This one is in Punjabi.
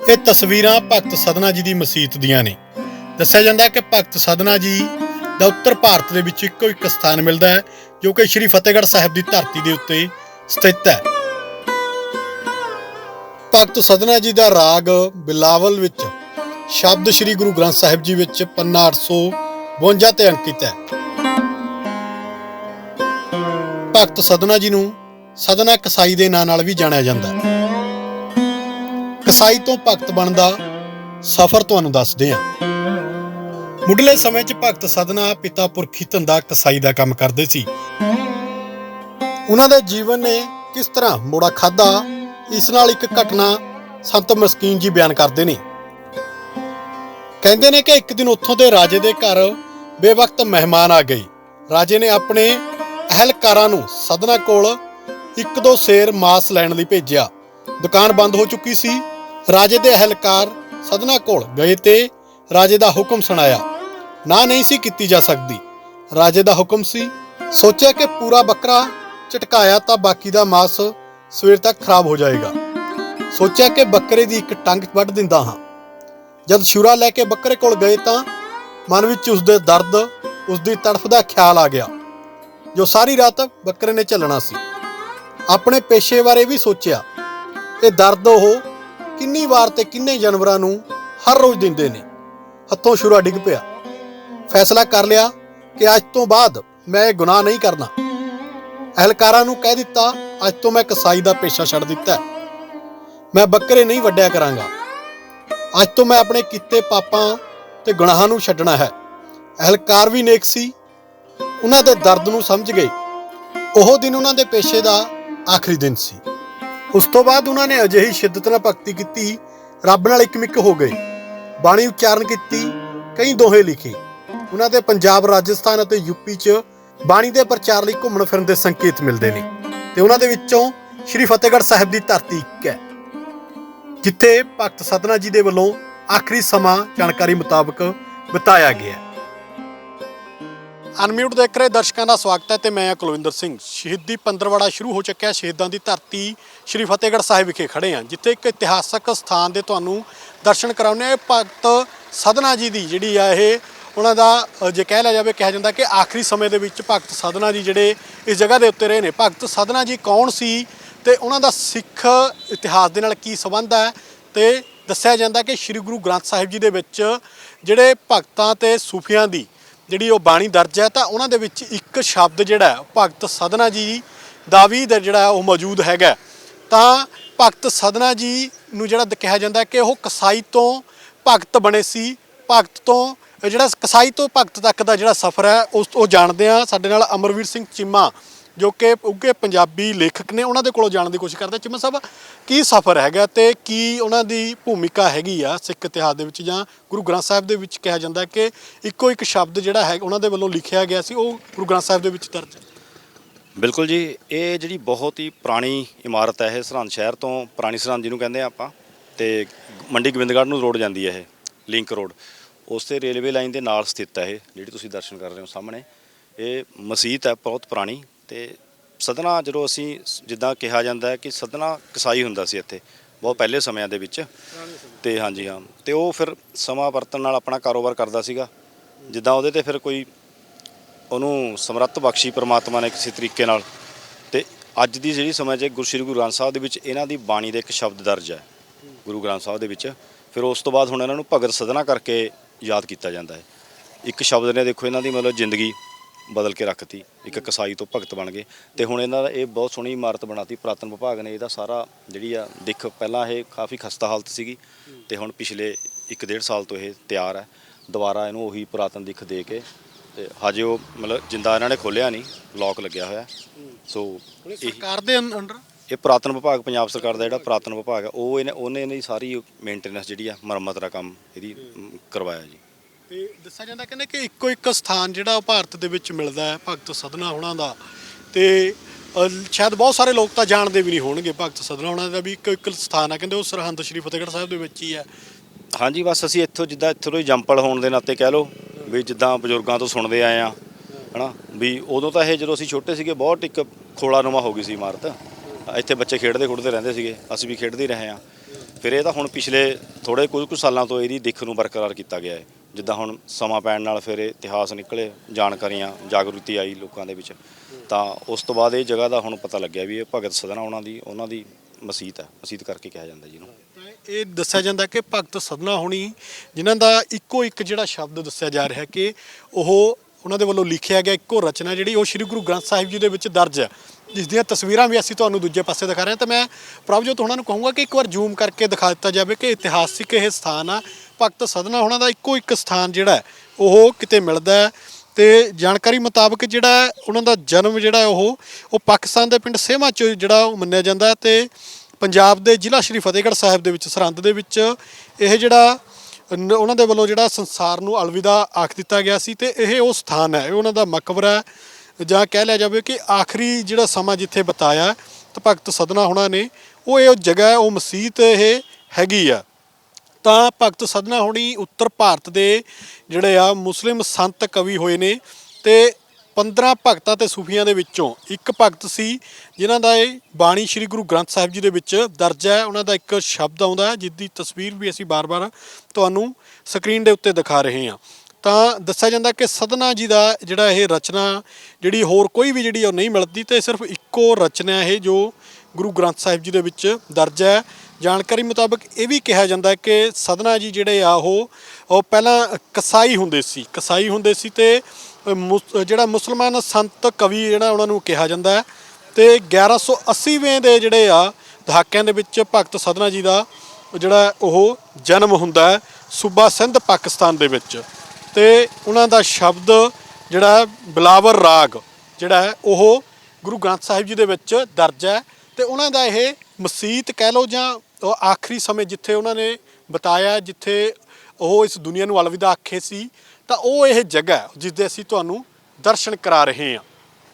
ਇਹ ਤਸਵੀਰਾਂ ਭਗਤ ਸਦਨਾ ਜੀ ਦੀ ਮਸਜਿਦ ਦੀਆਂ ਨੇ। ਦੱਸਿਆ ਜਾਂਦਾ ਹੈ ਕਿ ਭਗਤ ਸਦਨਾ ਜੀ ਦਾ ਉੱਤਰ ਭਾਰਤ ਦੇ ਵਿੱਚ ਇੱਕੋ ਇੱਕ ਸਥਾਨ ਮਿਲਦਾ ਹੈ, ਜੋ ਕਿ ਸ੍ਰੀ ਫਤਿਹਗੜ੍ਹ ਸਾਹਿਬ ਦੀ ਧਰਤੀ ਦੇ ਉੱਤੇ ਸਥਿਤ ਹੈ। ਭਗਤ ਸਦਨਾ ਜੀ ਦਾ ਰਾਗ ਬਿਲਾਵਲ ਵਿੱਚ ਸ਼ਬਦ ਸ੍ਰੀ ਗੁਰੂ ਗ੍ਰੰਥ ਸਾਹਿਬ ਜੀ ਵਿੱਚ ਪੰਨਾ 852 ਤੇ ਅੰਕਿਤ ਹੈ। ਭਗਤ ਸਦਨਾ ਜੀ ਨੂੰ ਸਦਨਾ ਕਸਾਈ ਦੇ ਨਾਂ ਨਾਲ ਵੀ ਜਾਣਿਆ ਜਾਂਦਾ ਹੈ। ਕਸਾਈ ਤੋਂ ਭਗਤ ਬਣਦਾ ਸਫ਼ਰ ਤੁਹਾਨੂੰ ਦੱਸਦੇ ਹਾਂ। ਮੁੱਢਲੇ ਸਮੇਂ 'ਚ ਭਗਤ ਸਦਨਾ ਪਿਤਾ ਪੁਰਖੀ ਧੰਦਾ ਕਸਾਈ ਦਾ ਕੰਮ ਕਰਦੇ ਸੀ। ਉਹਨਾਂ ਦੇ ਜੀਵਨ ਨੇ ਕਿਸ ਤਰ੍ਹਾਂ ਮੋੜਾ ਖਾਦਾ ਇਸ ਨਾਲ ਇੱਕ ਘਟਨਾ ਸੰਤ ਮਸਕੀਨ ਜੀ ਬਿਆਨ ਕਰਦੇ ਨੇ। ਕਹਿੰਦੇ ਨੇ ਕਿ ਇੱਕ ਦਿਨ ਉੱਥੋਂ ਦੇ ਰਾਜੇ ਦੇ ਘਰ ਬੇਵਕਤ ਮਹਿਮਾਨ ਆ ਗਏ। ਰਾਜੇ ਨੇ ਆਪਣੇ ਅਹਿਲਕਾਰਾਂ ਨੂੰ ਸਦਨਾ ਕੋਲ ਇੱਕ ਦੋ ਸੇਰ ਮਾਸ ਲੈਣ ਲਈ ਭੇਜਿਆ। ਦੁਕਾਨ ਬੰਦ ਹੋ ਚੁੱਕੀ ਸੀ। ਰਾਜੇ ਦੇ ਅਹਿਲਕਾਰ ਸਦਨਾ ਕੋਲ ਗਏ ਤੇ ਰਾਜੇ ਦਾ ਹੁਕਮ ਸੁਣਾਇਆ। ਨਾ ਨਹੀਂ ਸੀ ਕੀਤੀ ਜਾ ਸਕਦੀ। ਰਾਜੇ ਦਾ ਹੁਕਮ ਸੀ, ਸੋਚਿਆ ਕਿ ਪੂਰਾ ਬੱਕਰਾ ਝਟਕਾਇਆ ਤਾਂ ਬਾਕੀ ਦਾ ਮਾਸ ਸਵੇਰ ਤੱਕ ਖਰਾਬ ਹੋ ਜਾਏਗਾ। ਸੋਚਿਆ ਕਿ ਬੱਕਰੇ ਦੀ ਇੱਕ ਟੰਗ ਵੱਢ ਦਿੰਦਾ ਹਾਂ। ਜਦ ਸ਼ੂਰਾ ਲੈ ਕੇ ਬੱਕਰੇ ਕੋਲ ਗਏ ਤਾਂ ਮਨ ਵਿੱਚ ਉਸਦੇ ਦਰਦ ਉਸਦੀ ਤੜਫ ਦਾ ਖਿਆਲ ਆ ਗਿਆ, ਜੋ ਸਾਰੀ ਰਾਤ ਬੱਕਰੇ ਨੇ ਝੱਲਣਾ ਸੀ। ਆਪਣੇ ਪੇਸ਼ੇ ਬਾਰੇ ਵੀ ਸੋਚਿਆ। ਇਹ ਦਰਦ ਉਹ ਕਿੰਨੀ ਵਾਰ ਤੇ ਕਿੰਨੇ ਜਾਨਵਰਾਂ ਨੂੰ ਹਰ ਰੋਜ਼ ਦਿੰਦੇ ਨੇ। ਹੱਥੋਂ ਸ਼ੁਰਾ ਡਿੱਗ ਪਿਆ। ਫੈਸਲਾ ਕਰ ਲਿਆ ਕਿ ਅੱਜ ਤੋਂ ਬਾਅਦ ਮੈਂ ਇਹ ਗੁਨਾਹ ਨਹੀਂ ਕਰਨਾ। ਅਹਲਕਾਰਾਂ ਨੂੰ ਕਹਿ ਦਿੱਤਾ, ਅੱਜ ਤੋਂ ਮੈਂ ਕਸਾਈ ਦਾ ਪੇਸ਼ਾ ਛੱਡ ਦਿੱਤਾ। ਮੈਂ ਬੱਕਰੇ ਨਹੀਂ ਵੱਡਿਆ ਕਰਾਂਗਾ। ਅੱਜ ਤੋਂ ਮੈਂ ਆਪਣੇ ਕੀਤੇ ਪਾਪਾਂ ਤੇ ਗੁਨਾਹਾਂ ਨੂੰ ਛੱਡਣਾ ਹੈ। ਅਹਲਕਾਰ ਵੀ ਨੇਕ ਸੀ। ਉਹਨਾਂ ਦੇ ਦਰਦ ਨੂੰ ਸਮਝ ਗਏ। ਉਹ ਦਿਨ ਉਹਨਾਂ ਦੇ ਪੇਸ਼ੇ ਦਾ ਆਖਰੀ ਦਿਨ ਸੀ। ਉਸ ਤੋਂ ਬਾਅਦ ਉਹਨਾਂ ਨੇ ਅਜਿਹੀ ਸ਼ਿੱਦਤ ਨਾਲ ਭਗਤੀ ਕੀਤੀ ਰੱਬ ਨਾਲ ਇੱਕਮਿੱਕ ਹੋ ਗਏ। ਬਾਣੀ ਉਚਾਰਨ ਕੀਤੀ, ਕਈ ਦੋਹੇ ਲਿਖੇ। ਉਹਨਾਂ ਦੇ ਪੰਜਾਬ, ਰਾਜਸਥਾਨ ਅਤੇ ਯੂਪੀ 'ਚ ਬਾਣੀ ਦੇ ਪ੍ਰਚਾਰ ਲਈ ਘੁੰਮਣ ਫਿਰਨ ਦੇ ਸੰਕੇਤ ਮਿਲਦੇ ਨੇ ਤੇ ਉਹਨਾਂ ਦੇ ਵਿੱਚੋਂ ਸ੍ਰੀ ਫਤਿਹਗੜ੍ਹ ਸਾਹਿਬ ਦੀ ਧਰਤੀ ਇੱਕ ਹੈ, ਜਿੱਥੇ ਭਗਤ ਸਦਨਾ ਜੀ ਦੇ ਵੱਲੋਂ ਆਖਰੀ ਸਮਾਂ ਜਾਣਕਾਰੀ ਮੁਤਾਬਕ ਬਿਤਾਇਆ ਗਿਆ ਅਨਮਿਊਟ ਦੇਖ ਰਹੇ ਦਰਸ਼ਕਾਂ ਦਾ ਸਵਾਗਤ ਹੈ ਤੇ ਮੈਂ ਹਾਂ ਕੁਲਵਿੰਦਰ ਸਿੰਘ। ਸ਼ਹੀਦੀ ਪੰਦਰਵਾੜਾ ਸ਼ੁਰੂ ਹੋ ਚੁੱਕਿਆ ਸ਼ਹੀਦਾਂ ਦੀ ਧਰਤੀ ਸ਼੍ਰੀ ਫਤਿਹਗੜ੍ਹ ਸਾਹਿਬ ਵਿਖੇ ਖੜੇ ਹਾਂ। ਜਿੱਥੇ ਇੱਕ ਇਤਿਹਾਸਕ ਸਥਾਨ ਦੇ ਤੁਹਾਨੂੰ ਦਰਸ਼ਨ ਕਰਾਉਂਦੇ ਆ ਭਗਤ ਸਦਨਾ ਜੀ ਦੀ ਜਿਹੜੀ ਆ ਇਹ, ਉਹਨਾਂ ਦਾ ਜੇ ਕਹਿ ਲਿਆ ਜਾਵੇ, ਕਿਹਾ ਜਾਂਦਾ ਕਿ ਆਖਰੀ ਸਮੇਂ ਦੇ ਵਿੱਚ ਭਗਤ ਸਦਨਾ ਜੀ ਜਿਹੜੇ ਇਸ ਜਗ੍ਹਾ ਦੇ ਉੱਤੇ ਰਹੇ ਨੇ। ਭਗਤ ਸਦਨਾ ਜੀ ਕੌਣ ਸੀ ਤੇ ਉਹਨਾਂ ਦਾ ਸਿੱਖ ਇਤਿਹਾਸ ਦੇ ਨਾਲ ਕੀ ਸੰਬੰਧ ਹੈ? ਤੇ ਦੱਸਿਆ ਜਾਂਦਾ ਕਿ ਸ੍ਰੀ ਗੁਰੂ ਗ੍ਰੰਥ ਸਾਹਿਬ ਜੀ ਦੇ ਵਿੱਚ ਜਿਹੜੇ ਭਗਤਾਂ ਤੇ ਸੂਫੀਆਂ ਦੀ ਜਿਹੜੀ ਉਹ ਬਾਣੀ ਦਰਜ ਹੈ, ਤਾਂ ਉਹਨਾਂ ਦੇ ਵਿੱਚ ਇੱਕ ਸ਼ਬਦ ਜਿਹੜਾ ਭਗਤ ਸਦਨਾ ਜੀ ਦਾ ਵੀ ਦ- ਜਿਹੜਾ ਉਹ ਮੌਜੂਦ ਹੈਗਾ ਤਾਂ ਭਗਤ ਸਦਨਾ ਜੀ ਨੂੰ ਜਿਹੜਾ ਕਿਹਾ ਜਾਂਦਾ ਕਿ ਉਹ ਕਸਾਈ ਤੋਂ ਭਗਤ ਬਣੇ ਸੀ। ਭਗਤ ਤੋਂ, ਜਿਹੜਾ ਕਸਾਈ ਤੋਂ ਭਗਤ ਤੱਕ ਦਾ ਜਿਹੜਾ ਸਫ਼ਰ ਹੈ, ਉਸ ਉਹ ਜਾਣਦੇ ਆ ਸਾਡੇ ਨਾਲ ਅਮਰਵੀਰ ਸਿੰਘ ਚੀਮਾ ਜੋ ਕਿ ਉੱਗੇ ਪੰਜਾਬੀ ਲੇਖਕ ਨੇ ਉਹਨਾਂ ਦੇ ਕੋਲੋਂ ਜਾਣਨ ਦੀ ਕੋਸ਼ਿਸ਼ ਕਰਦੇ। ਚਿਮਨ ਸਾਹਿਬ, ਕੀ ਸਫ਼ਰ ਹੈਗਾ ਤੇ ਕੀ ਉਹਨਾਂ ਦੀ ਭੂਮਿਕਾ ਹੈਗੀ ਆ ਸਿੱਖ ਇਤਿਹਾਸ ਦੇ ਵਿੱਚ ਜਾਂ ਗੁਰੂ ਗ੍ਰੰਥ ਸਾਹਿਬ ਦੇ ਵਿੱਚ ਕਿਹਾ ਜਾਂਦਾ ਕਿ ਇੱਕੋ ਇੱਕ ਸ਼ਬਦ ਜਿਹੜਾ ਹੈ ਉਹਨਾਂ ਦੇ ਵੱਲੋਂ ਲਿਖਿਆ ਗਿਆ ਸੀ, ਉਹ ਗੁਰੂ ਗ੍ਰੰਥ ਸਾਹਿਬ ਦੇ ਵਿੱਚ ਦਰਜ ਹੈ? ਬਿਲਕੁਲ ਜੀ, ਇਹ ਜਿਹੜੀ ਬਹੁਤ ਹੀ ਪੁਰਾਣੀ ਇਮਾਰਤ ਹੈ, ਇਹ ਸਰਹੰਦ ਸ਼ਹਿਰ ਤੋਂ ਪੁਰਾਣੀ ਸਰਹੰਦ ਜਿਹਨੂੰ ਕਹਿੰਦੇ ਆ ਆਪਾਂ, ਤੇ ਮੰਡੀ ਗੋਬਿੰਦਗੜ੍ਹ ਨੂੰ ਰੋਡ ਜਾਂਦੀ ਹੈ ਇਹ, ਲਿੰਕ ਰੋਡ। ਉਸ 'ਤੇ ਰੇਲਵੇ ਲਾਈਨ ਦੇ ਨਾਲ ਸਥਿਤ ਹੈ ਇਹ, ਜਿਹੜੀ ਤੁਸੀਂ ਦਰਸ਼ਨ ਕਰ ਰਹੇ ਹੋ ਸਾਹਮਣੇ। ਇਹ ਮਸਜਿਦ ਹੈ, ਬਹੁਤ ਪੁਰਾਣੀ ਤੇ ਸਦਨਾ ਜਦੋਂ ਅਸੀਂ ਜਿੱਦਾਂ ਕਿਹਾ ਜਾਂਦਾ ਹੈ ਕਿ ਸਦਨਾ ਕਸਾਈ ਹੁੰਦਾ ਸੀ ਇੱਥੇ ਬਹੁਤ ਪਹਿਲੇ ਸਮਿਆਂ ਦੇ ਵਿੱਚ। ਤੇ ਹਾਂਜੀ ਹਾਂ। ਤੇ ਉਹ ਫਿਰ ਸਮਾਂ ਵਰਤਣ ਨਾਲ ਆਪਣਾ ਕਾਰੋਬਾਰ ਕਰਦਾ ਸੀਗਾ। ਜਿੱਦਾਂ ਉਹਦੇ ਤੇ ਫਿਰ ਕੋਈ ਉਹਨੂੰ ਸਮਰੱਥ ਬਖਸ਼ੀ ਪ੍ਰਮਾਤਮਾ ਨੇ ਕਿਸੇ ਤਰੀਕੇ ਨਾਲ। ਤੇ ਅੱਜ ਦੀ ਜਿਹੜੀ ਸਮੇਂ 'ਚ ਗੁਰੂ ਸ੍ਰੀ ਗੁਰੂ ਗ੍ਰੰਥ ਸਾਹਿਬ ਦੇ ਵਿੱਚ ਇਹਨਾਂ ਦੀ ਬਾਣੀ ਦੇ ਇੱਕ ਸ਼ਬਦ ਦਰਜ ਹੈ ਗੁਰੂ ਗ੍ਰੰਥ ਸਾਹਿਬ ਦੇ ਵਿੱਚ। ਫਿਰ ਉਸ ਤੋਂ ਬਾਅਦ ਹੁਣ ਇਹਨਾਂ ਨੂੰ ਭਗਤ ਸਦਨਾ ਕਰਕੇ ਯਾਦ ਕੀਤਾ ਜਾਂਦਾ ਹੈ। ਇੱਕ ਸ਼ਬਦ ਨੇ ਦੇਖੋ ਇਹਨਾਂ ਦੀ ਮਤਲਬ ਜ਼ਿੰਦਗੀ ਬਦਲ ਕੇ ਰੱਖਤੀ ਇੱਕ ਕਸਾਈ ਤੋਂ ਭਗਤ ਬਣ ਗਏ। ਤੇ ਹੁਣ ਇਹਨਾਂ ਦਾ ਇਹ ਬਹੁਤ ਸੋਹਣੀ ਇਮਾਰਤ ਬਣਾਤੀ ਪੁਰਾਤਨ ਵਿਭਾਗ ਨੇ ਇਹਦਾ ਸਾਰਾ ਜਿਹੜੀ ਆ ਦਿੱਖ ਪਹਿਲਾਂ ਇਹ ਕਾਫੀ ਖਸਤਾ ਹਾਲਤ ਸੀਗੀ ਤੇ ਹੁਣ ਪਿਛਲੇ 1.5 ਸਾਲ ਤੋਂ ਇਹ ਤਿਆਰ ਹੈ ਦੁਬਾਰਾ ਇਹਨੂੰ ਉਹੀ ਪੁਰਾਤਨ ਦਿੱਖ ਦੇ ਕੇ ਤੇ ਹਜੇ ਉਹ ਮਤਲਬ ਜਿੰਦਾ ਇਹਨਾਂ ਨੇ ਖੋਲਿਆ ਨਹੀਂ ਲੌਕ ਲੱਗਿਆ ਹੋਇਆ। ਸੋ ਇਹ ਸਰਕਾਰ ਦੇ ਅੰਡਰ ਇਹ ਪੁਰਾਤਨ ਵਿਭਾਗ ਪੰਜਾਬ ਸਰਕਾਰ ਦਾ ਜਿਹੜਾ ਪੁਰਾਤਨ ਵਿਭਾਗ ਹੈ ਉਹ ਇਹਨੇ ਉਹਨੇ ਇਹਦੀ ਸਾਰੀ ਮੇਨਟੇਨੈਂਸ ਜਿਹੜੀ ਆ ਮੁਰੰਮਤ ਦਾ ਕੰਮ ਇਹਦੀ ਕਰਵਾਇਆ ਜੀ। ਤੇ ਦੱਸਿਆ ਜਾਂਦਾ ਕਹਿੰਦੇ ਕਿ ਇੱਕੋ ਇੱਕ ਸਥਾਨ ਜਿਹੜਾ ਉਹ ਭਾਰਤ ਦੇ ਵਿੱਚ ਮਿਲਦਾ ਹੈ ਭਗਤ ਸਦਨਾ ਹੋਣਾ ਦਾ। ਤੇ ਅ, ਸ਼ਾਇਦ ਬਹੁਤ ਸਾਰੇ ਲੋਕ ਤਾਂ ਜਾਣਦੇ ਵੀ ਨਹੀਂ ਹੋਣਗੇ ਭਗਤ ਸਦਨਾ ਹੋਣਾ ਦਾ ਵੀ ਇੱਕੋ ਇੱਕ ਸਥਾਨ ਹੈ। ਕਹਿੰਦੇ ਉਹ ਸਰਹੰਦ ਸ਼੍ਰੀ ਫਤਿਹਗੜ੍ਹ ਸਾਹਿਬ ਦੇ ਵਿੱਚ ਹੀ ਹੈ। ਹਾਂਜੀ ਬਸ ਅਸੀਂ ਇੱਥੋਂ ਜਿੱਦਾਂ ਇੱਥੋਂ ਤੋਂ ਹੀ ਜੰਪਲ ਹੋਣ ਦੇ ਨਾਤੇ ਕਹਿ ਲਓ ਵੀ ਜਿੱਦਾਂ ਬਜ਼ੁਰਗਾਂ ਤੋਂ ਸੁਣਦੇ ਆਏ ਆ ਹਨਾ? ਵੀ ਉਦੋਂ ਤਾਂ ਇਹ ਜਦੋਂ ਅਸੀਂ ਛੋਟੇ ਸੀਗੇ ਬਹੁਤ ਇੱਕ ਖੋਲ਼ਾ ਨੁਮਾ ਹੋ ਗਈ ਸੀ ਇਮਾਰਤ। ਇੱਥੇ ਬੱਚੇ ਖੇਡਦੇ ਖੁੱਡਦੇ ਰਹਿੰਦੇ ਸੀਗੇ ਅਸੀਂ ਵੀ ਖੇਡਦੇ ਹੀ ਰਹੇ ਆ ਫਿਰ ਇਹ ਤਾਂ ਹੁਣ ਪਿਛਲੇ ਥੋੜੇ ਕੁਝ ਕੁ ਸਾਲਾਂ ਤੋਂ ਇਹਦੀ ਦਿੱਖ ਨੂੰ ਬਰਕਰਾਰ ਕੀਤਾ ਗਿਆ ਹੈ। ਜਿੱਦਾਂ ਹੁਣ ਸਮਾਂ ਪੈਣ ਨਾਲ ਫਿਰ ਇਹ ਇਤਿਹਾਸ ਨਿਕਲੇ, ਜਾਣਕਾਰੀਆਂ ਜਾਗਰੂਕਤੀ ਆਈ ਲੋਕਾਂ ਦੇ ਵਿੱਚ। ਤਾਂ ਉਸ ਤੋਂ ਬਾਅਦ ਇਹ ਜਗ੍ਹਾ ਦਾ ਹੁਣ ਪਤਾ ਲੱਗਿਆ ਵੀ ਇਹ ਭਗਤ ਸਦਨਾ ਉਹਨਾਂ ਦੀ ਉਹਨਾਂ ਦੀ ਮਸੀਤ ਹੈ ਮਸੀਤ ਕਰਕੇ ਕਿਹਾ ਜਾਂਦਾ ਜੀ ਇਹਨੂੰ। ਇਹ ਦੱਸਿਆ ਜਾਂਦਾ ਕਿ ਭਗਤ ਸਦਨਾ ਹੋਣੀ, ਜਿਨ੍ਹਾਂ ਦਾ ਇੱਕੋ ਇੱਕ ਜਿਹੜਾ ਸ਼ਬਦ ਦੱਸਿਆ ਜਾ ਰਿਹਾ ਕਿ ਉਹ ਉਹਨਾਂ ਦੇ ਵੱਲੋਂ ਲਿਖਿਆ ਗਿਆ ਇੱਕੋ ਰਚਨਾ ਜਿਹੜੀ ਉਹ ਸ੍ਰੀ ਗੁਰੂ ਗ੍ਰੰਥ ਸਾਹਿਬ ਜੀ ਦੇ ਵਿੱਚ ਦਰਜ ਹੈ, ਜਿਸ ਦੀਆਂ ਤਸਵੀਰਾਂ ਵੀ ਅਸੀਂ ਤੁਹਾਨੂੰ ਦੂਜੇ ਪਾਸੇ ਦਿਖਾ ਰਹੇ ਹਾਂ। ਤਾਂ ਮੈਂ ਪ੍ਰਭਜੋਤ ਉਹਨਾਂ ਨੂੰ ਕਹੂੰਗਾ ਕਿ ਇੱਕ ਵਾਰ ਜ਼ੂਮ ਕਰਕੇ ਦਿਖਾ ਦਿੱਤਾ ਜਾਵੇ ਕਿ ਇਤਿਹਾਸਿਕ ਇਹ ਸਥਾਨ ਆ, ਭਗਤ ਸਦਨਾ ਉਹਨਾਂ ਦਾ ਇੱਕੋ ਇੱਕ ਸਥਾਨ ਜਿਹੜਾ ਉਹ ਕਿਤੇ ਮਿਲਦਾ ਹੈ। ਤੇ ਜਾਣਕਾਰੀ ਮੁਤਾਬਕ ਜਿਹੜਾ ਉਹਨਾਂ ਦਾ ਜਨਮ ਜਿਹੜਾ ਉਹ ਉਹ ਪਾਕਿਸਤਾਨ ਦੇ ਪਿੰਡ ਸੇਮਾ ਚ ਜਿਹੜਾ ਉਹ ਮੰਨਿਆ ਜਾਂਦਾ ਹੈ। ਤੇ ਪੰਜਾਬ ਦੇ ਜ਼ਿਲ੍ਹਾ ਸ਼੍ਰੀ ਫਤਿਹਗੜ੍ਹ ਸਾਹਿਬ ਦੇ ਵਿੱਚ, ਸਰਹੰਦ ਦੇ ਵਿੱਚ ਇਹ ਜਿਹੜਾ ਨ- ਉਹਨਾਂ ਦੇ ਵੱਲੋਂ ਜਿਹੜਾ ਸੰਸਾਰ ਨੂੰ ਅਲਵਿਦਾ ਆਖ ਦਿੱਤਾ ਗਿਆ ਸੀ ਤੇ ਇਹ ਉਹ ਸਥਾਨ ਹੈ, ਇਹ ਉਹਨਾਂ ਦਾ ਮਕਬਰਾ ਹੈ। ਜਾਂ ਕਹਿ ਲਿਆ ਜਾਵੇ ਕਿ ਆਖਰੀ ਜਿਹੜਾ ਸਮਾਂ ਜਿੱਥੇ ਬਤਾਇਆ, ਤਾਂ ਭਗਤ ਸਦਨਾ ਹੋਣਾ ਨੇ, ਉਹ ਇਹ ਉਹ ਜਗ੍ਹਾ ਹੈ, ਉਹ ਮਸਜਿਦ ਇਹ ਹੈਗੀ ਆ। ਤਾਂ ਭਗਤ ਸਦਨਾ ਹੋਣੀ ਉੱਤਰ ਭਾਰਤ ਦੇ ਜਿਹੜੇ ਆ ਮੁਸਲਿਮ ਸੰਤ ਕਵੀ ਹੋਏ ਨੇ ਤੇ 15 ਭਗਤਾਂ ਤੇ ਸੂਫੀਆਂ ਦੇ ਵਿੱਚੋਂ ਇੱਕ ਭਗਤ ਸੀ, ਜਿਨ੍ਹਾਂ ਦਾ ਇਹ ਬਾਣੀ ਸ੍ਰੀ ਗੁਰੂ ਗ੍ਰੰਥ ਸਾਹਿਬ ਜੀ ਦੇ ਵਿੱਚ ਦਰਜ ਹੈ। ਉਹਨਾਂ ਦਾ ਇੱਕ ਸ਼ਬਦ ਆਉਂਦਾ ਹੈ ਜਿਸ ਦੀ ਤਸਵੀਰ ਵੀ ਅਸੀਂ ਬਾਰ-ਬਾਰ ਤੁਹਾਨੂੰ ਸਕਰੀਨ ਦੇ ਉੱਤੇ ਦਿਖਾ ਰਹੇ ਹਾਂ। ਤਾਂ ਦੱਸਿਆ ਜਾਂਦਾ ਕਿ ਸਦਨਾ ਜੀ ਦਾ ਜਿਹੜਾ ਇਹ ਰਚਨਾ, ਜਿਹੜੀ ਹੋਰ ਕੋਈ ਵੀ ਜਿਹੜੀ ਉਹ ਨਹੀਂ ਮਿਲਦੀ, ਤੇ ਸਿਰਫ ਇੱਕੋ ਰਚਨਾ ਇਹ ਜੋ ਗੁਰੂ ਗ੍ਰੰਥ ਸਾਹਿਬ ਜੀ ਦੇ ਵਿੱਚ ਦਰਜ ਹੈ। ਜਾਣਕਾਰੀ ਮੁਤਾਬਕ ਇਹ ਵੀ ਕਿਹਾ ਜਾਂਦਾ ਕਿ ਸਦਨਾ ਜੀ ਜਿਹੜੇ ਆ ਉਹ ਉਹ ਪਹਿਲਾਂ ਕਸਾਈ ਹੁੰਦੇ ਸੀ, ਕਸਾਈ ਹੁੰਦੇ ਸੀ ਤੇ ਮੁਸ- ਜਿਹੜਾ ਮੁਸਲਮਾਨ ਸੰਤ ਕਵੀ ਜਿਹੜਾ ਉਹਨਾਂ ਨੂੰ ਕਿਹਾ ਜਾਂਦਾ ਹੈ, ਤੇ 1180ਵੇਂ ਦੇ ਜਿਹੜੇ ਆ, ਦਹਾਕਿਆਂ ਦੇ ਵਿੱਚ ਭਗਤ ਸਦਨਾ ਜੀ ਦਾ ਜਿਹੜਾ ਉਹ ਜਨਮ ਹੁੰਦਾ ਹੈ ਸੂਬਾ ਸਿੰਧ ਪਾਕਿਸਤਾਨ ਦੇ ਵਿੱਚ। ਤੇ ਉਹਨਾਂ ਦਾ ਸ਼ਬਦ ਜਿਹੜਾ ਹੈ, ਬਿਲਾਵਰ ਰਾਗ ਜਿਹੜਾ ਹੈ, ਉਹ ਗੁਰੂ ਗ੍ਰੰਥ ਸਾਹਿਬ ਜੀ ਦੇ ਵਿੱਚ ਦਰਜ ਹੈ। ਤੇ ਉਹਨਾਂ ਦਾ ਇਹ ਮਸੀਤ ਕਹਿ ਲਓ ਜਾਂ ਉਹ ਆਖਰੀ ਸਮੇਂ ਜਿੱਥੇ ਉਹਨਾਂ ਨੇ ਬਤਾਇਆ, ਜਿੱਥੇ ਉਹ ਇਸ ਦੁਨੀਆ ਨੂੰ ਅਲਵਿਦਾ ਆਖੇ ਸੀ ਤਾਂ ਉਹ ਇਹ ਜਗ੍ਹਾ ਹੈ ਜਿਸ ਦੇ ਅਸੀਂ ਤੁਹਾਨੂੰ ਦਰਸ਼ਨ ਕਰਾ ਰਹੇ ਹਾਂ।